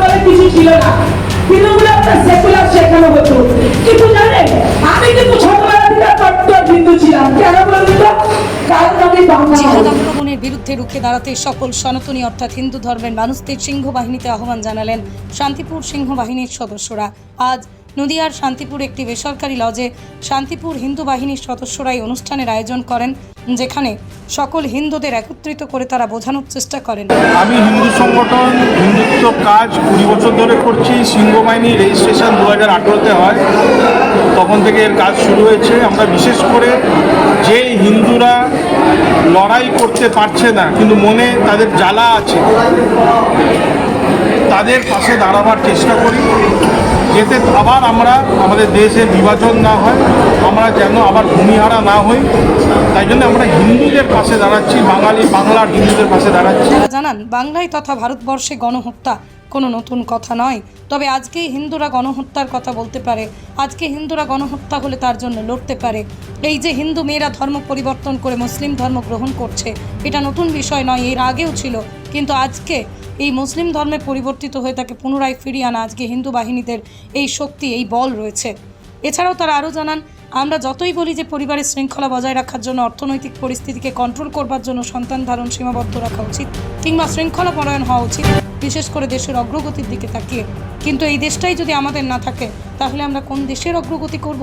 বলে কিছু ছিল না। সেকুলার শেখানো হতো। কিন্তু জানেন, আমি কিন্তু ছোটবেলা থেকে কট্টর হিন্দু ছিলাম। কেন বলুন তো? কারণ আমি বিরুদ্ধে রুখে দাঁড়াতে সকল সনাতনী অর্থাৎ হিন্দু ধর্মের মানুষদের সিংহ বাহিনীতে আহ্বান জানালেন শান্তিপুর সিংহ বাহিনীর সদস্যরা। আজ নদিয়ার শান্তিপুর একটি বেসরকারি লজে শান্তিপুর হিন্দু বাহিনীর সদস্যরাই অনুষ্ঠানের আয়োজন করেন, যেখানে সকল হিন্দুদের একত্রিত করে তারা বোঝানোর চেষ্টা করেন। আমি হিন্দু সংগঠন, হিন্দুত্ব কাজ কুড়ি বছর ধরে করছি। সিংহবাহিনী রেজিস্ট্রেশন দু হাজার হয়। তখন থেকে এর কাজ শুরু হয়েছে। আমরা বিশেষ করে যে হিন্দুরা লড়াই করতে পারছে না, কিন্তু মনে তাদের জ্বালা আছে, তাদের পাশে দাঁড়াবার চেষ্টা করি। যাতে আবার আমরা আমাদের দেশে বিভাজন না হয়, আমরা যেন আবার ভূমিহারা না হই। তাই জন্য আমরা হিন্দুদের পাশে দাঁড়াচ্ছি, বাঙালি, বাংলার হিন্দুদের পাশে দাঁড়াচ্ছি। জানান, বাংলায় তথা ভারতবর্ষে গণহত্যা কোনো নতুন কথা নয়। তবে আজকে হিন্দুরা গণহত্যার কথা বলতে পারে। আজকে হিন্দুরা গণহত্যা হলে তার জন্য লড়তে পারে। এই যে হিন্দু মেয়েরা ধর্ম পরিবর্তন করে মুসলিম ধর্ম গ্রহণ করছে, এটা নতুন বিষয় নয়, এর আগেও ছিল। কিন্তু আজকে এই মুসলিম ধর্মে পরিবর্তিত হয়ে তাকে পুনরায় ফিরিয়ে আনা আজকে হিন্দু বাহিনীদের এই শক্তি, এই বল রয়েছে। এছাড়াও তারা আরও জানান, আমরা যতই বলি যে পরিবারের শৃঙ্খলা বজায় রাখার জন্য অর্থনৈতিক পরিস্থিতিকে কন্ট্রোল করবার জন্য সন্তান ধারণ সীমাবদ্ধ রাখা উচিত কিংবা শৃঙ্খলা পরায়ণ হওয়া উচিত। বিশেষ করে দেশের অগ্রগতির দিকে তাকিয়ে। কিন্তু এই দেশটাই যদি আমাদের না থাকে, তাহলে আমরা কোন দেশের অগ্রগতি করব?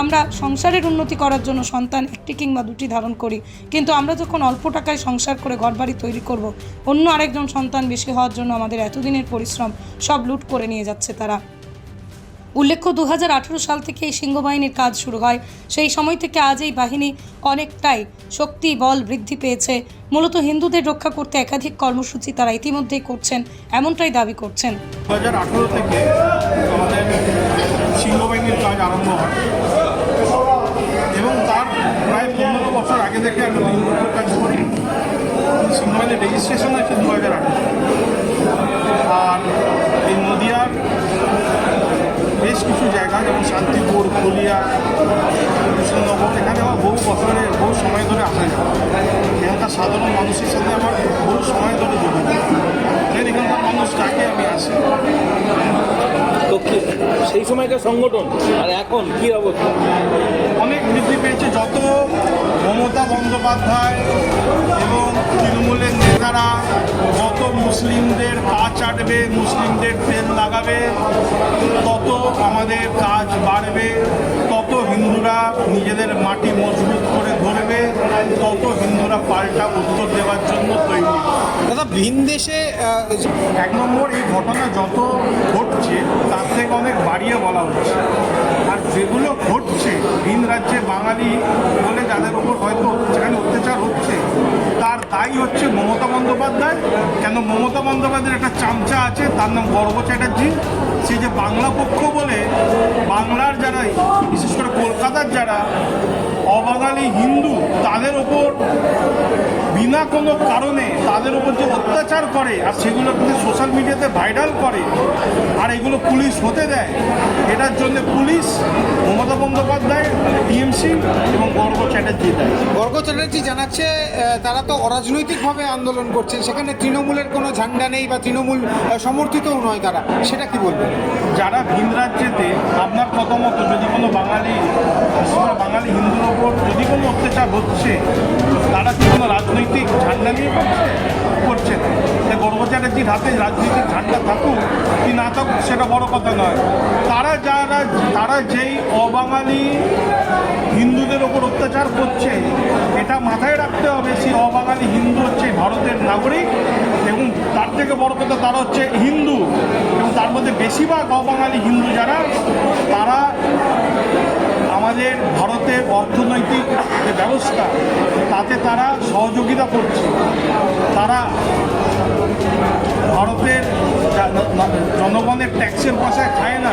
আমরা সংসারের উন্নতি করার জন্য সন্তান একটি কিংবা দুটি ধারণ করি, কিন্তু আমরা যখন অল্প টাকায় সংসার করে ঘরবাড়ি তৈরি করব, অন্য আরেকজন সন্তান বেশি হওয়ার জন্য আমাদের এতদিনের পরিশ্রম সব লুট করে নিয়ে যাচ্ছে তারা। উল্লেখ্য দু হাজার আঠারো সাল থেকে এই সিংহবাহিনীর কাজ শুরু হয়। সেই সময় থেকে আজ এই বাহিনী অনেকটাই শক্তি, বল বৃদ্ধি পেয়েছে। মূলত হিন্দুদের রক্ষা করতে একাধিক কর্মসূচি তারা ইতিমধ্যেই করছেন, এমনটাই দাবি করছেন। থেকে আমাদের সিংহবাহিনীর কাজ আরম্ভ হয়। এবং তার প্রায় পনেরো বছর আগে থেকে কাজ করি সিংহবাহিনীর রেজিস্ট্রেশন হয়েছে দু আর এই নদিয়ার বেশ কিছু জায়গা যেমন শান্তিপুর ফুলিয়া কৃষ্ণনগর এখানে আমার বহু বছরে বহু সময় ধরে আসা যায়। এখানকার সাধারণ মানুষের সাথে আমার বহু সময় ধরে যোগাযোগ দেন এখানকার মানুষ ডাকে আমি আসি। তো সেই সময়কার সংগঠন আর এখন কি অবস্থা? অনেক বৃদ্ধি পেয়েছে। যত মমতা বন্দ্যোপাধ্যায় এবং তৃণমূলের নেতারা যত মুসলিমদের পা চাটবে মুসলিমদের তেল লাগাবে তত আমাদের কাজ বাড়বে তত হিন্দুরা নিজেদের মাটি মজবুত করে ধরবে তত হিন্দুরা পাল্টা উত্তর দেওয়ার জন্য তৈরি। দাদা ভিন দেশে এক নম্বর এই ঘটনা যত ঘটছে তার থেকে অনেক বাড়িয়ে বলা হচ্ছে। আর যেগুলো ঘটছে ভিন রাজ্যে বাঙালি বলে যাদের ওপর হয়তো যেখানে অত্যাচার হচ্ছে তার দায়ী হচ্ছে মমতা বন্দ্যোপাধ্যায়। কেন মমতা বন্দ্যোপাধ্যায়ের একটা চামচা আছে, তার নাম গর্ব চ্যাটার্জি। সে যে বাংলা পক্ষ বলে, বাংলার যারা, বিশেষ করে কলকাতার যারা অবাঙালি হিন্দু তাদের ওপর বিনা কোনো কারণে তাদের ওপর যে অত্যাচার করে আর সেগুলো কিন্তু সোশ্যাল মিডিয়াতে ভাইরাল করে আর এগুলো পুলিশ হতে দেয় এটার জন্য পুলিশ মমতা বন্দ্যোপাধ্যায় টিএমসি এবং গর্ব চ্যাটার্জি দেয়। বর্গ চ্যাটার্জি জানাচ্ছে তারা তো অরাজনৈতিকভাবে আন্দোলন করছেন সেখানে তৃণমূলের কোনো ঝান্ডা নেই বা তৃণমূল সমর্থিতও নয় তারা সেটা কি বলবেন? যারা ভিন রাজ্যেতে আপনার কথা মতো যদি কোনো বাঙালি বাঙালি হিন্দুর ওপর যদি কোনো অত্যাচার হচ্ছে। তারা কি কোনো রাজনৈতিক ঝান্ডা নিয়ে করছে? গর্ব চ্যাটার্জির হাতে রাজনৈতিক ঝান্ডা থাকুক কি না থাকুক, সেটা বড় কথা নয়। তারা যারা, তারা যেই অবাঙালি হিন্দুদের ওপর অত্যাচার করছে, এটা মাথায় রাখতে হবে সেই অবাঙালি হিন্দু হচ্ছে ভারতের নাগরিক এবং তার থেকে বড় কথা তারা হচ্ছে হিন্দু। এবং তার মধ্যে বেশিরভাগ অবাঙালি হিন্দু যারা অর্থনৈতিক যে ব্যবস্থা, তাতে তারা সহযোগিতা করছে। তারা ভারতের জনগণের ট্যাক্সের পয়সায় খায় না।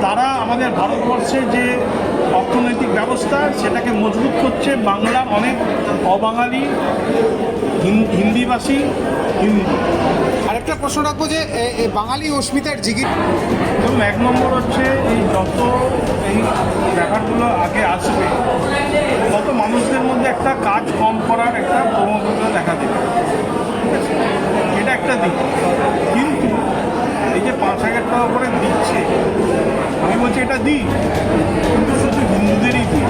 তারা আমাদের ভারতবর্ষে যে অর্থনৈতিক ব্যবস্থা, সেটাকে মজবুত করছে বাংলার অনেক অবাঙালি হিন- হিন্দিভাষী হিন্দু। আরেকটা প্রশ্ন রাখব যে বাঙালি অস্মিতার জিগির এবং এক নম্বর হচ্ছে এই যত এই ব্যাপারগুলো আগে আসবে, তত মানুষদের মধ্যে একটা কাজ কম করার একটা প্রবণতা দেখা দেবে? এটা একটা দিক। কিন্তু এই যে পাঁচ হাজার টাকা করে দিচ্ছে, আমি বলছি এটা দিই কিন্তু শুধু হিন্দুদেরই দিই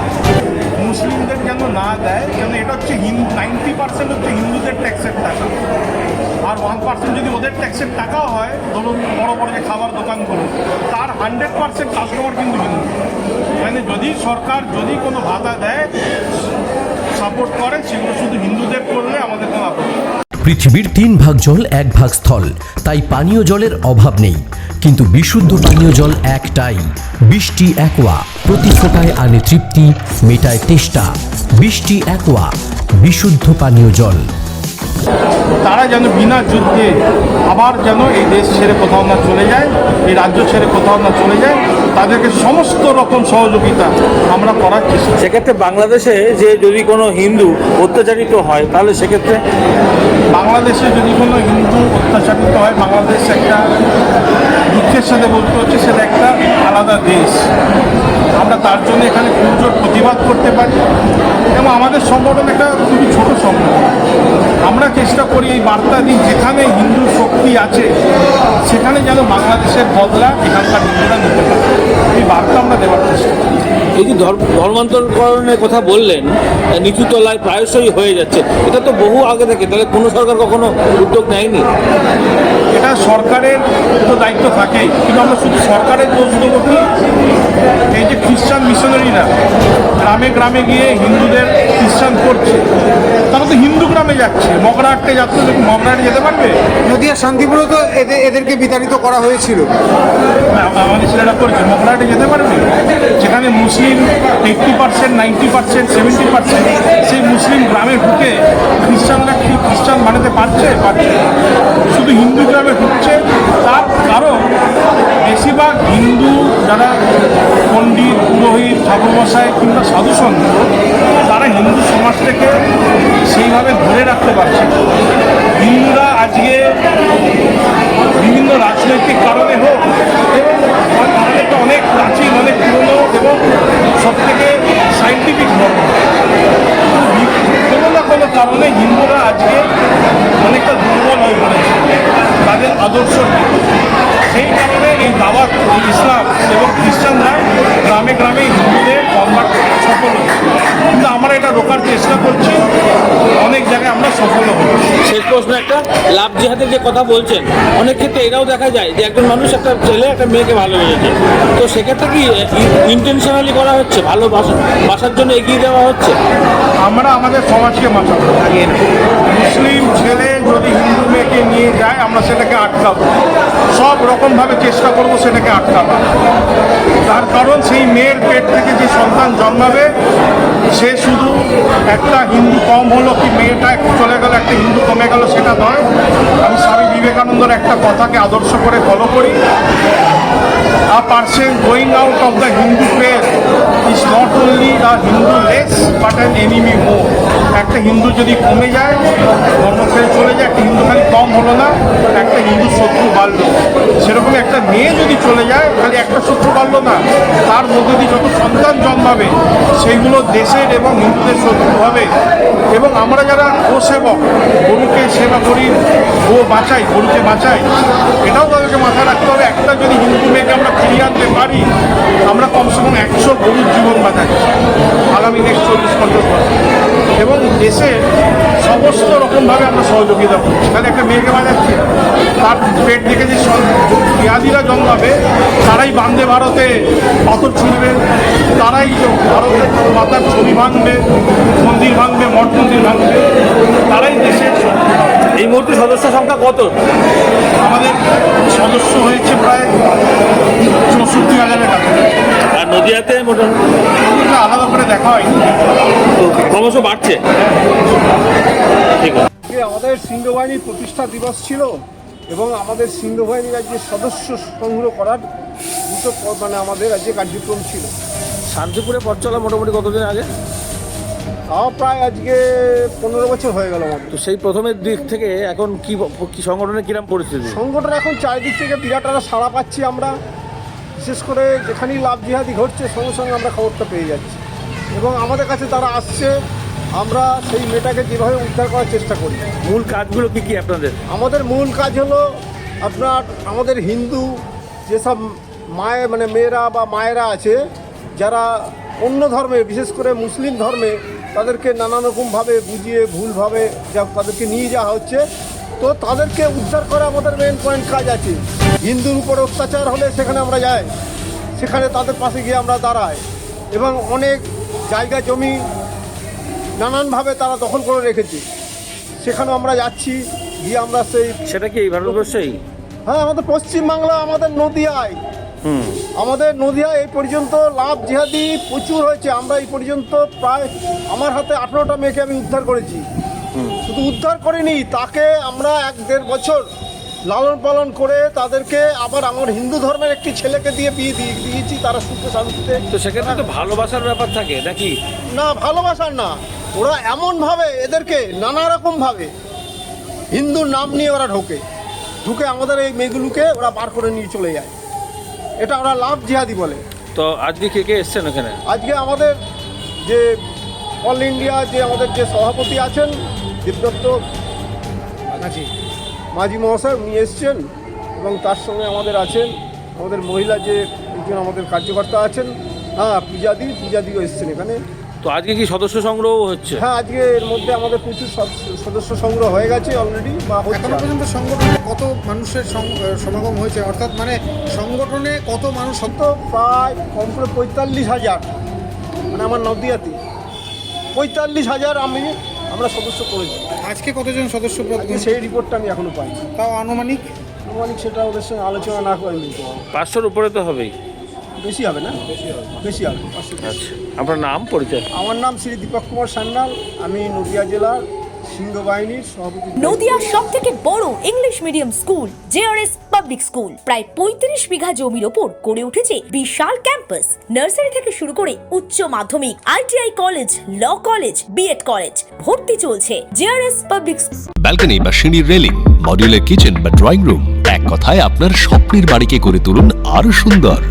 মুসলিমদের যেন না দেয় যেন এটা হচ্ছে হিন্দু নাইনটি পার্সেন্ট হচ্ছে হিন্দুদের ট্যাক্সের টাকা। আর ওয়ান পার্সেন্ট যদি ওদের ট্যাক্সের টাকাও হয়, ধরুন বড় বড় যে খাবার দোকানগুলো, তার হান্ড্রেড পার্সেন্ট কাস্টমার কিন্তু মানে যদি সরকার যদি কোনো ভাতা দেয় সাপোর্ট করে, সেগুলো শুধু হিন্দুদের করলে আমাদের কোনো আপত্তি পৃথিবীর তিন ভাগ জল এক ভাগ স্থল, তাই পানীয় জলের অভাব নেই। কিন্তু বিশুদ্ধ পানীয় জল একটাই, বৃষ্টি একোয়া, প্রতি ফোটায় আনে তৃপ্তি, মেটায় তেষ্টা। বৃষ্টি একোয়া, বিশুদ্ধ পানীয় জল। তারা যেন বিনা যুদ্ধে আবার যেন এই দেশ ছেড়ে কোথাও না চলে যায় এই রাজ্য ছেড়ে কোথাও না চলে যায় তাদেরকে সমস্ত রকম সহযোগিতা আমরা করার চেষ্টা সেক্ষেত্রে বাংলাদেশে যে যদি কোনো হিন্দু অত্যাচারিত হয় তাহলে সেক্ষেত্রে? বাংলাদেশে যদি কোনো হিন্দু অত্যাচারিত হয় বাংলাদেশ একটা দুঃখের সাথে বলতে হচ্ছে সেটা একটা আলাদা দেশ। আমরা তার জন্য এখানে পুজোর প্রতিবাদ করতে পারি এবং আমাদের সংগঠন একটা খুবই ছোট সংগঠন। আমরা চেষ্টা করি এই বার্তা দিই যেখানে হিন্দু শক্তি আছে সেখানে যেন বাংলাদেশের বদলা এখানকার হিন্দুরা নিতে পারে। এই বার্তা আমরা দেওয়ার চেষ্টা করি। এই যে ধর্ম ধর্মান্তরকরণের কথা বললেন আহ, নিচু তলায় প্রায়শই হয়ে যাচ্ছে। এটা তো বহু আগে থেকে তাহলে কোনো সরকার কখনো উদ্যোগ নেয়নি? এটা সরকারের তো দায়িত্ব থাকেই কিন্তু আমরা শুধু সরকারের দোষ দেবো কি? এই যে খ্রিস্টান মিশনারিরা গ্রামে গ্রামে গিয়ে হিন্দুদের খ্রিস্টান করছে। তারা তো হিন্দু গ্রামে যাচ্ছে। মগরাহাটে যাচ্ছে দেখুন মগরাহাটে যেতে পারবে? নদিয়া শান্তিপুরে তো এদের এদেরকে বিতাড়িত করা হয়েছিল। আমাদের ছেলেরা করেছে মগরাহাটে যেতে পারবে? যেখানে মুসলিম eighty percent ninety percent seventy percent সেই মুসলিম গ্রামে ঢুকে খ্রিস্টানরা কি খ্রিস্টান বানাতে পারছে? পারছে শুধু হিন্দু গ্রামে ঢুকছে তার কারণ বেশিরভাগ হিন্দু যারা পণ্ডিত, পুরোহিত, ঠাকুরমশাই কিংবা সাধু সন্ত, তারা হিন্দু সমাজটাকে সেইভাবে ধরে রাখতে পারছে। হিন্দুরা আজকে বিভিন্ন রাজনৈতিক কারণে হোক, এবং অনেক গ্রামে গ্রামে হিন্দুদের কনভার্ট সফল কিন্তু আমরা এটা রোকার চেষ্টা করছি অনেক জায়গায় আমরা সফল হব। শেষ প্রশ্ন একটা লাভ জিহাদের যে কথা বলছেন অনেক ক্ষেত্রে এটাও দেখা যায় যে একজন মানুষ একটা ছেলে একটা মেয়েকে ভালো ভালোবেসেছে তো সেক্ষেত্রে কি ইন্টেনশনালি করা হচ্ছে? ভালো বাসা বাসার জন্য এগিয়ে দেওয়া হচ্ছে? আমরা আমাদের সমাজকে বাঁচাবো মুসলিম ছেলে যদি হিন্দু মেয়েকে নিয়ে যায়, আমরা সেটাকে আটকাবো। সব রকমভাবে চেষ্টা করব সেটাকে আটকাবো। তার কারণ সেই মেয়ের পেট থেকে যে সন্তান জন্মাবে, সে শুধু একটা হিন্দু কম হলো কি মেয়েটা চলে গেল, একটা হিন্দু কমে গেল সেটা নয়। আমি স্বামী বিবেকানন্দর একটা কথাকে আদর্শ করে ফলো করি। A person going out of the Hindu faith is not only a Hindu less, but an enemy more. একটা হিন্দু যদি কমে যায় ধর্ম ছেড়ে চলে যায়, একটা হিন্দু খালি কম হলো না, একটা হিন্দু শত্রু বাড়লো। সেরকম একটা মেয়ে যদি চলে যায় খালি একটা শত্রু বাড়লো না। তার মধ্যে দিয়ে যত সন্তান জন্মাবে, সেইগুলো দেশের এবং হিন্দুদের শত্রু হবে। এবং আমরা যারা গোসেবক, গরুকে সেবা করি, গো বাঁচাই, গরুকে বাঁচাই, এটাও তাদেরকে মাথায় রাখতে হবে। একটা যদি হিন্দু মেয়েকে আমরা ফিরিয়ে আনতে পারি, আমরা কমসে কম একশো গরুর জীবন বাঁচাচ্ছি, আগামী নেক্সট চল্লিশ পঞ্চাশ বছর এবং দেশে সমস্ত রকমভাবে আমরা সহযোগিতা করছি। তাহলে একটা মেয়েকে বাঁচাচ্ছি? তার পেট থেকে যে পেঁয়াদিরা জন্মাবে, তারাই বান্দে ভারতে, পাথর ছুঁড়বে, তারাই ভারতের মাতার ছবি ভাঙবে, মন্দির ভাঙবে, মঠ মন্দির ভাঙবে, তারাই দেশের। এই মুহূর্তে সদস্য সংখ্যা কত? আমাদের সদস্য হয়েছে প্রায় চৌষট্টি হাজারের কাছে আর নদিয়াতে মোটামুটি? আলাদা করে দেখা হয়নি ক্রমশ বাড়ছে। ঠিক আছে। আমাদের সিংহবাহিনীর প্রতিষ্ঠা দিবস ছিল এবং আমাদের সিংহবাহিনীর আজকে সদস্য সংগ্রহ করার দুটো মানে আমাদের আজকে কার্যক্রম ছিল। শান্তিপুরে পথ চলা মোটামুটি কতদিন আগে? তাও প্রায় আজকে পনেরো বছর হয়ে গেল আমাদের তো সেই প্রথমের দিক থেকে এখন কি কি সংগঠনের কিরম পরিস্থিতি? সংগঠন এখন চারিদিক থেকে বিরাট একটা সাড়া পাচ্ছি আমরা। বিশেষ করে যেখানেই লাভ জিহাদি ঘটছে সঙ্গে সঙ্গে আমরা খবরটা পেয়ে যাচ্ছি। এবং আমাদের কাছে তারা আসছে আমরা সেই মেয়েটাকে যেভাবে উদ্ধার করার চেষ্টা করি। মূল কাজগুলো কি কি আপনাদের? আমাদের মূল কাজ হলো আপনার আমাদের হিন্দু যেসব মায়ে মানে মেয়েরা বা মায়েরা আছে যারা অন্য ধর্মে বিশেষ করে মুসলিম ধর্মে তাদেরকে নানা রকমভাবে বুঝিয়ে ভুলভাবে যা তাদেরকে নিয়ে যাওয়া হচ্ছে তো তাদেরকে উদ্ধার করা আমাদের মেন পয়েন্ট কাজ আছে। হিন্দুর উপর অত্যাচার হলে সেখানে আমরা যাই সেখানে তাদের পাশে গিয়ে আমরা দাঁড়াই এবং অনেক জায়গা জমি নানানভাবে তারা দখল করে রেখেছে। সেখানেও আমরা যাচ্ছি গিয়ে আমরা সেই সেটা কি ভারতবর্ষেই? হ্যাঁ আমাদের পশ্চিমবাংলা আমাদের নদিয়ায়। আমাদের নদিয়ায় এই পর্যন্ত লাভ জিহাদি প্রচুর হয়েছে। আমরা এই পর্যন্ত প্রায় আমার হাতে আঠেরোটা মেয়েকে আমি উদ্ধার করেছি। শুধু উদ্ধার করিনি তাকে আমরা এক দেড় বছর লালন পালন করে তাদেরকে আবার আমার হিন্দু ধর্মের একটি ছেলেকে দিয়ে বিয়ে দিয়ে দিয়েছি তারা সুখে শান্তিতে তো সেক্ষেত্রে তো ভালোবাসার ব্যাপার থাকে নাকি? না ভালোবাসার না। ওরা এমনভাবে এদেরকে নানা রকমভাবে হিন্দুর নাম নিয়ে ওরা ঢোকে। ঢুকে আমাদের এই মেয়েগুলোকে ওরা বার করে নিয়ে চলে যায়। এটা ওরা লাভ জিহাদি বলে। তো আজকে কে কে এসছেন ওখানে? আজকে আমাদের যে অল ইন্ডিয়া যে আমাদের যে সভাপতি আছেন দেবদত্ত মাঝি। মাঝি মহাশয় উনি এসছেন এবং তার সঙ্গে আমাদের আছেন আমাদের মহিলা যে একজন আমাদের কার্যকর্তা আছেন। হ্যাঁ পূজাদি পূজাদিও এসছেন এখানে। তো আজকে কি সদস্য সংগ্রহ হচ্ছে? হ্যাঁ আজকে এর মধ্যে আমাদের প্রচুর সদস্য সংগ্রহ হয়ে গেছে অলরেডি বা এখনও পর্যন্ত সংগঠনে কত মানুষের সমাগম হয়েছে? অর্থাৎ মানে সংগঠনে কত মানুষ তো প্রায় কম করে পঁয়তাল্লিশ হাজার মানে আমার নদিয়াতে। পঁয়তাল্লিশ হাজার আমি আমরা সদস্য করেছি। আজকে কতজন সদস্য সেই রিপোর্টটা আমি এখনও পাই তাও আনুমানিক? আনুমানিক সেটা ওদের সঙ্গে আলোচনা না করে নিতে পাঁচশোর উপরে তো হবেই। বেশি হবে না? বেশি হবে বেশি আচ্ছা আপনার নাম পরিচয়? আমার নাম শ্রী দীপক কুমার সান্যাল আমি নদিয়া জেলার সিংহ বাহিনীর সভাপতি। নদিয়ার সব থেকে বড় English medium school JRS public school. প্রায় পঁয়ত্রিশ বিঘা জমির ওপর গড়ে উঠেছে বিশাল ক্যাম্পাস। নার্সারি থেকে শুরু করে উচ্চ মাধ্যমিক ITI college law college BEd college ভর্তি চলছে জেআরএস পাবলিক ব্যালকনি বা সিঁড়ির রেলিং মডিউলার কিচেন বা ড্রয়িং রুম এক কথায় আপনার স্বপ্নের বাড়িকে করে তুলুন আরও সুন্দর।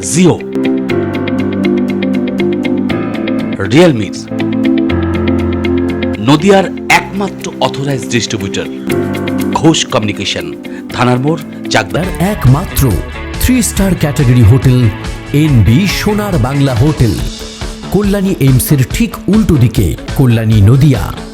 জিও। রিয়েলমি নদিয়ার একমাত্র অথরাইজড ডিস্ট্রিবিউটর ঘোষ কমিউনিকেশন থানার মোড়, চাকদার। একমাত্র three star category hotel N B Sonar Bangla hotel Kalyani এইমসের ঠিক উল্টো দিকে, কল্যাণী নদিয়া।